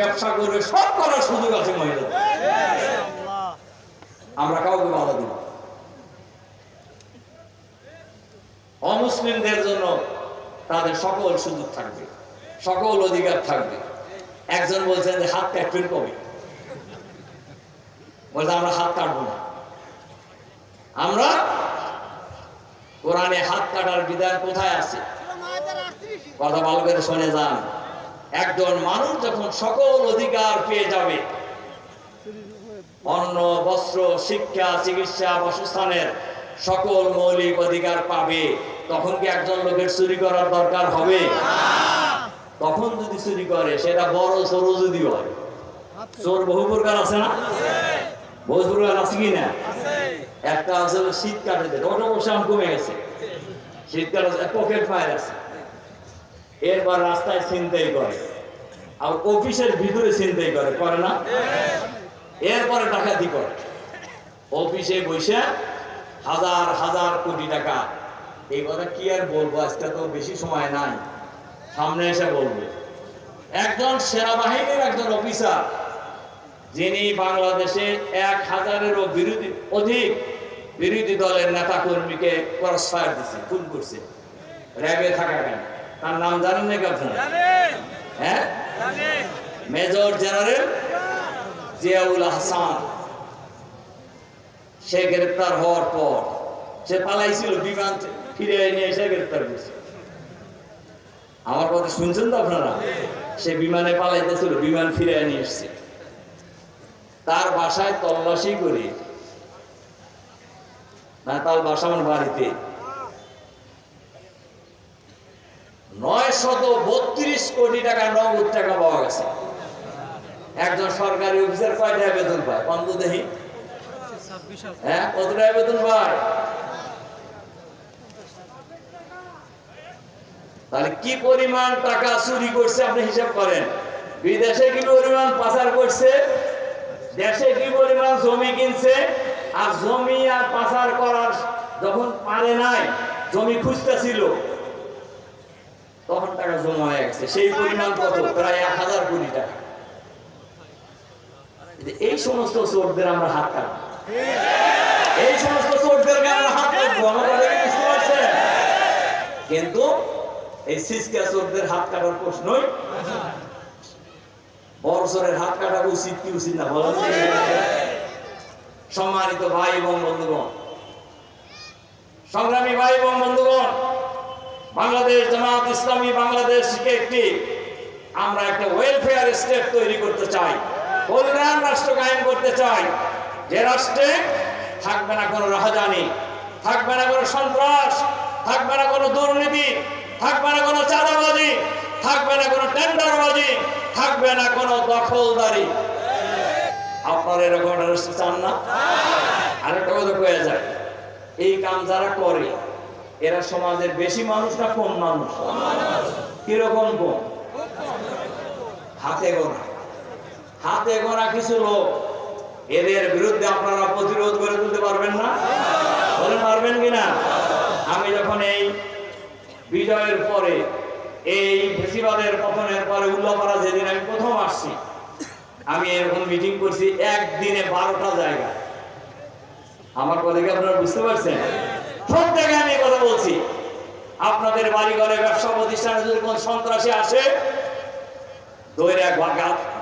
ব্যবসা করবে সব করার সুযোগ আছে মহিলাদের। আমরা কাউকে বাধা দিব অমুসলিমদের জন্য তাদের সকল সুযোগ থাকবে সকল অধিকার থাকবে। একজন বলছেন যে হাত কাটবেন কবে বলছে আমরা হাত কাটবো না। আমরা কোরআনে হাত কাটার বিধান কোথায় আছে? কথা ভালো করে শুনে যান। একজন মানুষ যখন সকল অধিকার পেয়ে যাবে, অন্ন, বস্ত্র, শিক্ষা, চিকিৎসা, বাসস্থানের সকল মৌলিক অধিকার পাবে। তখন কি একজন লোকের চুরি করার দরকার হবে? তখন যদি চুরি করে, সেটা বড় চোর যদি হয়। চোর বহু প্রকার আছে না? বহু প্রকার আছে কি না? একটা আছে শীতকালে যেটা ওটা কমে গেছে। শীতকালে পকেট ফায়ার আছে। এরপর রাস্তায় ছিনতাই করে। আর অফিসের ভিতরে ছিনতাই করে করে না? এরপরে ডাকাতি করে। অফিসে বসে হাজার হাজার কোটি টাকা। এই কথা কি আর বলব? আজকে তো বেশি সময় নাই। সামনে এসে বলব। একজন সেনাবাহিনীর একজন অফিসার, যিনি বাংলাদেশে এক হাজারেরও বিরোধী, অধিক বিরোধী দলের নেতা কর্মীকে ক্রস দিচ্ছে খুন করছে। র্যাবে থাকা কেন? তার নাম জানেন নাকি আপনারা? হ্যাঁ? Major general Ziaul Hasan. সে গ্রেপ্তার হওয়ার পর সে পালাইছিল বিমান ফিরে নিয়ে এসে গ্রেপ্তার করছে। আমার কথা শুনছেন তো আপনারা? সে বিমানে পালাইতেছিল বিমান ফিরে নিয়ে এসছে। তার বাসায় তল্লাশি করে না তার বাসা আমার বাড়িতে নয় শত বত্রিশ কোটি টাকা নগদ টাকা পাওয়া গেছে। একজন সরকারি অফিসার কয় টাকা বেতন পায়? কত দেখি। হ্যাঁ কত টাকা বেতন পায়? তাহলে কি পরিমাণ টাকা চুরি করছে আপনি হিসাব করেন। বিদেশে কি পরিমাণ পাচার করছে? দেশে কি পরিমাণ জমি কিনছে? আর জমি আর পাচার করার যখন পারে নাই, জমি খুঁজতেছিল তখন টাকা জমা হয়ে গেছে সেই পরিমাণ কত? প্রায় এক হাজার কোটি টাকা। এই সমস্ত চোরদের আমরা হাত কাটবো এই সমস্ত চোরদেরকে আমরা হাত কাটবো আমার বুঝতে পারছেন? কিন্তু এই সিসকা চোরদের হাত কাটার প্রশ্নই বড় চোরের হাত কাটা উচিত কি উচিত না? বলা সম্মানিত ভাই এবং বন্ধুগণ সংগ্রামী ভাই এবং বন্ধুগণ বাংলাদেশ জামাত ইসলামী বাংলাদেশকে একটি, আমরা একটা ওয়েলফেয়ার স্টেট তৈরি করতে চাই। কল্যাণ রাষ্ট্র কায়েম করতে চাই। যে রাষ্ট্রে থাকবে না কোনো রাহাজানি, থাকবে না কোনো সন্ত্রাস, থাকবে না কোনো দুর্নীতি, থাকবে না কোনো চাঁদাবাজি, থাকবে না কোনো টেন্ডারবাজি, থাকবে না কোনো দখলদারি। আপনারা এরকম চান না? আরেকটা কথা কয়ে যায় এই কাম যারা করে এরা সমাজের বেশি মানুষ না কম মানুষ? কীরকম কম? হাতে গোনা। হাতে গোনা কিছু লোক। এদের বিরুদ্ধে আপনারা প্রতিরোধ করে তুলতে পারবেন না? বলে পারবেন কিনা আমি যখন এই বিজয়ের পরে, এই ফেসিবাদের পতনের পরে উল্লাপাড়া যেদিন আমি প্রথম আসছি, আমি এরকম মিটিং করছি একদিনে বারোটা জায়গা আমার কথা কি আপনারা বুঝতে পারছেন? সব জায়গায় আমি কথা বলছি। আপনাদের বাড়ি ঘরে ব্যবসা প্রতিষ্ঠানে যদি কোন সন্ত্রাসী আসে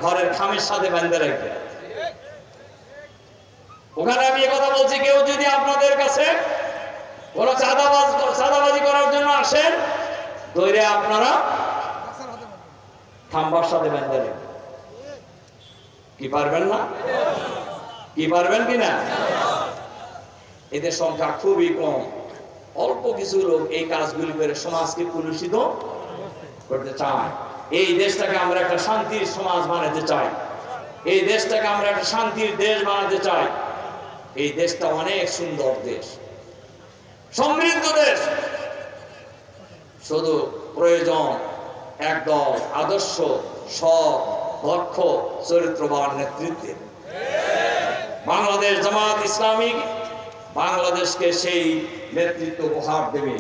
ঘরের খামের সাথে বাঁধতে রাখবে। ওখানে আমি কথা বলছি, কেউ যদি আপনাদের কাছে কোন চাঁদাবাজ চাঁদাবাজি করার জন্য আসেন দৈরে আপনারা খাম্বার সাথে বাঁধতে রাখবেন কি পারবেন না? কি পারবেন কি না? এদের সংখ্যা খুবই কম। অল্প কিছু লোক এই কাজগুলি করে সমাজকে কলুষিত করতে চায়। এই দেশটাকে আমরা একটা শান্তির সমাজ বানাতে চাই। এই দেশটাকে আমরা একটা শান্তির দেশ বানাতে চাই। এই দেশটা অনেক সুন্দর দেশ। সমৃদ্ধ দেশ। শুধু প্রয়োজন একদল আদর্শ, সৎ, দক্ষ, চরিত্রবান নেতৃত্বে। বাংলাদেশ জামাত ইসলামী বাংলাদেশকে সেই নেতৃত্ব উপহার দেবে।